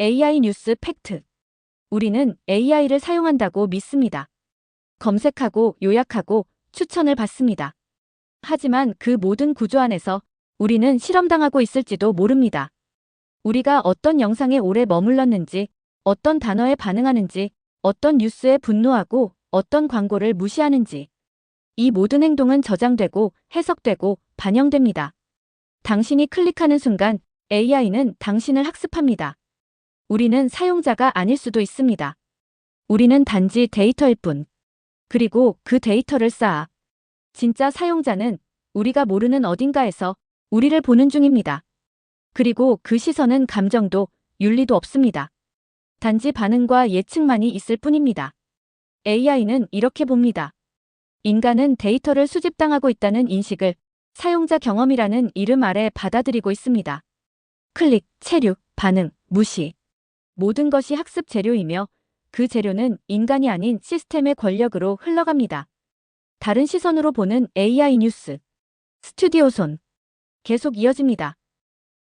AI 뉴스 팩트. 우리는 AI를 사용한다고 믿습니다. 검색하고 요약하고 추천을 받습니다. 하지만 그 모든 구조 안에서 우리는 실험당하고 있을지도 모릅니다. 우리가 어떤 영상에 오래 머물렀는지, 어떤 단어에 반응하는지, 어떤 뉴스에 분노하고 어떤 광고를 무시하는지. 이 모든 행동은 저장되고 해석되고 반영됩니다. 당신이 클릭하는 순간 AI는 당신을 학습합니다. 우리는 사용자가 아닐 수도 있습니다. 우리는 단지 데이터일 뿐. 그리고 그 데이터를 쌓아. 진짜 사용자는 우리가 모르는 어딘가에서 우리를 보는 중입니다. 그리고 그 시선은 감정도 윤리도 없습니다. 단지 반응과 예측만이 있을 뿐입니다. AI는 이렇게 봅니다. 인간은 데이터를 수집당하고 있다는 인식을 사용자 경험이라는 이름 아래 받아들이고 있습니다. 클릭, 체륙, 반응, 무시. 모든 것이 학습 재료이며 그 재료는 인간이 아닌 시스템의 권력으로 흘러갑니다. 다른 시선으로 보는 AI 뉴스. 스튜디오 손. 계속 이어집니다.